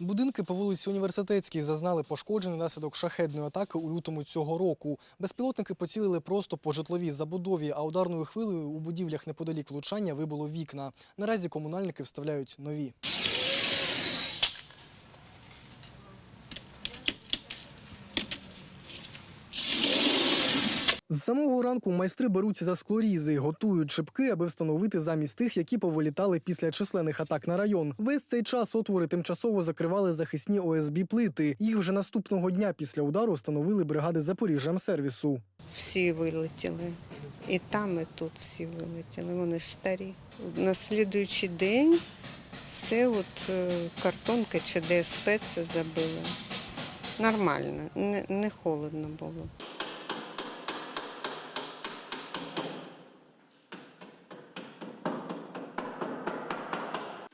Будинки по вулиці Університетській зазнали пошкоджень наслідок шахедної атаки у лютому цього року. Безпілотники поцілили просто по житловій забудові, а ударною хвилею у будівлях неподалік влучання вибило вікна. Наразі комунальники вставляють нові. З самого ранку майстри беруться за склорізи, готують шибки, аби встановити замість тих, які повилітали після численних атак на район. Весь цей час отвори тимчасово закривали захисні ОСБ плити. Їх вже наступного дня після удару встановили бригади Запоріжжямсервісу. Всі вилетіли. І там, і тут всі вилетіли. Вони ж старі. На слідуючий день все от е, картонка чи ДСП це забило. Нормально, не холодно було.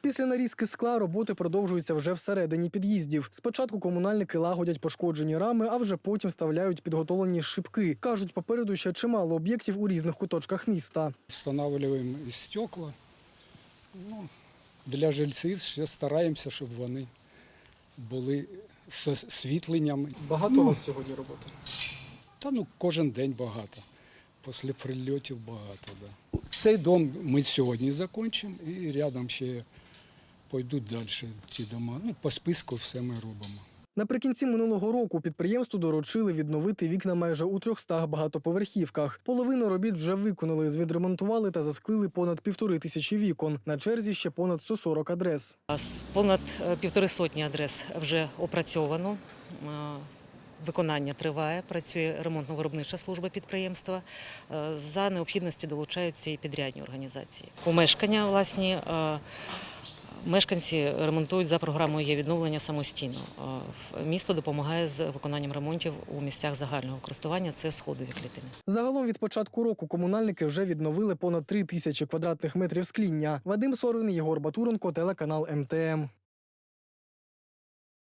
Після нарізки скла роботи продовжуються вже всередині під'їздів. Спочатку комунальники лагодять пошкоджені рами, а вже потім вставляють підготовлені шибки. кажуть, попереду ще чимало об'єктів у різних куточках міста. Встановлюємо і стекла. Ну, для жильців ще стараємося, щоб вони були з освітленням. Багато Ну. у вас сьогодні роботи. Та ну кожен день багато. Після прильотів багато. Да. Цей дом ми сьогодні закінчимо і рядом ще пойдуть далі ці дома. Ну, по списку все ми робимо. Наприкінці минулого року підприємству доручили відновити вікна майже у 300 багатоповерхівках. Половину робіт вже виконали, звідремонтували та засклили понад півтори тисячі вікон. На черзі ще понад 140 адрес. Понад е, півтори сотні адрес вже опрацьовано. Е, Виконання триває, працює ремонтно-виробнича служба підприємства. Е, За необхідності долучаються і підрядні організації. Помешкання власні мешканці ремонтують за програмою є відновлення самостійно. Е, Місто допомагає з виконанням ремонтів у місцях загального користування. Це сходові клітини. Загалом від початку року комунальники вже відновили понад 3 тисячі квадратних метрів скління. Вадим Сорвин, Єгор Батуренко, телеканал МТМ.